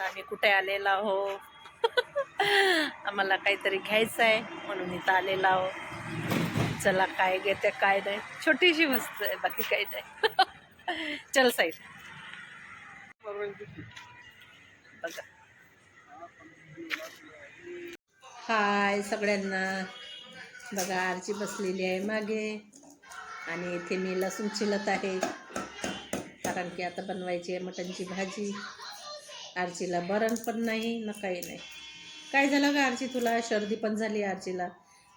आम्ही कुठे आलेला हो आम्हाला काहीतरी घ्यायचं आहे म्हणून इथं आलेला हो चला काय घेते काय नाही. छोटीशी वस्तू आहे बाकी काही नाही. चल साईल बघा. हाय सगळ्यांना. बघा आरची बसलेली आहे मागे. आणि इथे मी लसूण चिलत आहे. कारण की आता बनवायची आहे मटणची भाजी. आरचीला बरण पण नाही ना काही नाही. काय झालं का आरची तुला? सर्दी पण झाली आरचीला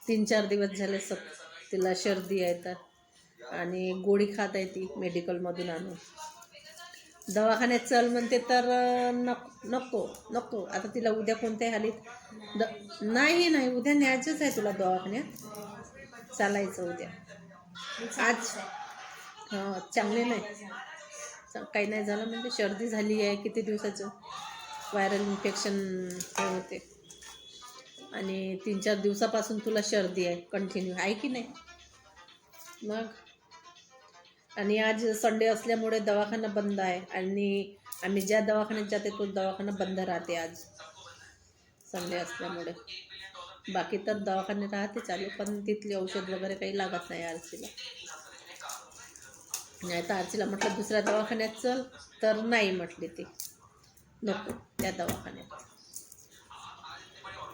तीन चार दिवस झाले सग तिला सर्दी आहे तर. आणि गोळी खात आहे ती मेडिकलमधून आणून. दवाखान्यात चल म्हणते तर नक नको नको नको. आता तिला उद्या कोणत्याही हालीत द नाही नाही. उद्या न्यायचंच आहे तुला दवाखान्यात. चालायचं उद्या. आज हां चांगले नाही. काही नाही झालं. म्हणजे सर्दी झाली आहे किती दिवसाचं? व्हायरल इन्फेक्शन हे होते. आणि तीन चार दिवसापासून तुला सर्दी आहे. कंटिन्यू आहे की नाही? मग? आणि आज संडे असल्यामुळे दवाखाना बंद आहे. आणि आम्ही ज्या दवाखान्यात जाते तो दवाखाना बंद राहते आज. संडे असल्यामुळे. बाकी तर दवाखाने राहते चालू पण तिथली औषध वगैरे काही लागत नाही आरसीला. नाही तर आजीला म्हटलं दुसऱ्या दवाखान्यात चल. तर नाही म्हटले ते. नको त्या दवाखान्यात.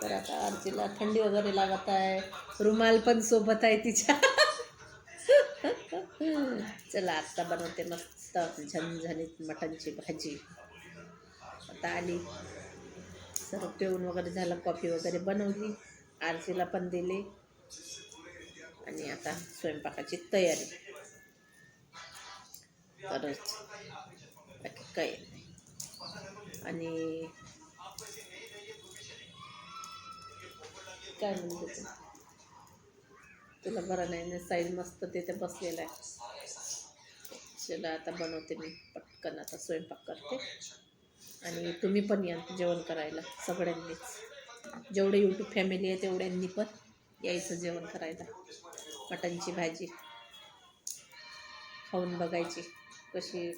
तर आता आजीला थंडी वगैरे लागत आहे. रुमाल पण सोबत आहे तिच्या. चला आत्ता बनवते मस्त झणझणीत मटणची भाजी. आता आली. सर्व पिऊन वगैरे झालं कॉफी वगैरे बनवली. आरतीला पण दिली. आणि आता स्वयंपाकाची तयारी. तरच. बाकी काही नाही. आणि काय म्हणते तुला बरं नाही ना? साईड मस्त तिथे बसलेला आहे. चला आता बनवते मी पटकन. आता स्वयंपाक करते. आणि तुम्ही पण या जेवण करायला सगळ्यांनीच. जेवढे यूट्यूब फॅमिली आहे तेवढ्यांनी पण यायचं जेवण करायला. मटणची भाजी. खाऊन बघायची. कशी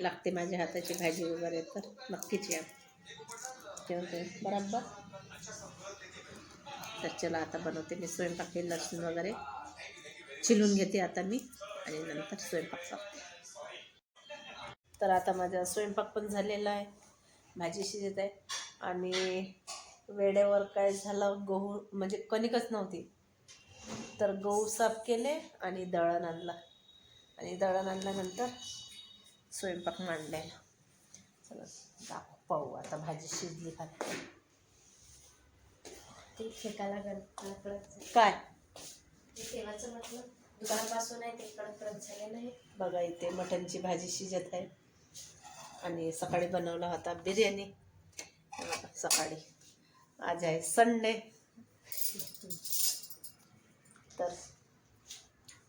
लागते माझ्या हाताची भाजी वगैरे तर नक्कीच या. जेवते बरोबर? तर चला आता बनवते मी स्वयंपाक हे लसूण वगैरे. चिलून घेते आता मी आणि नंतर स्वयंपाक करते. तर आता माझा स्वयंपाक पण झालेला आहे. भाजी शिजत आहे. आणि वेळेवर काय झालं गहू म्हणजे कणिकच नव्हती. तर गहू साफ केले आणि दळण आणला. आणि दळण आणल्यानंतर स्वयंपाक मांडलेला चला दाखव पाहू आता भाजी शिजली का ते फेकायला. काय? म्हटलं दुकानापासून आहे ते कडक कडक झालेलं आहे. बघा इथे मटणची भाजी शिजत आहे. आणि सकाळी बनवला होता बिर्याणी. सकाळी. आज आहे संडे. तर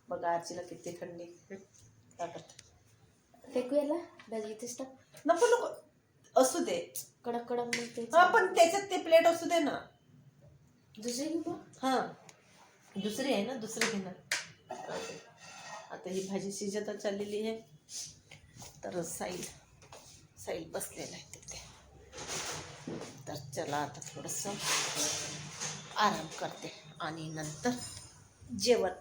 बघा आजीला किती थंडी. ताकद फेकूयाला? भाजी इथेच टाक. नको नको. असू दे. कडक कडक मग ते हा पण त्याच्यात ते प्लेट असू दे ना. दुसरी घेऊ बा हां. दुसरी आहे ना दुसरी घे ना आता ही भाजी शिजतच चाललेली आहे. तर साईल साईल बसलेला आहे तिथे. तर चला आता थोडंसं आराम करते. आणि नंतर जेवण.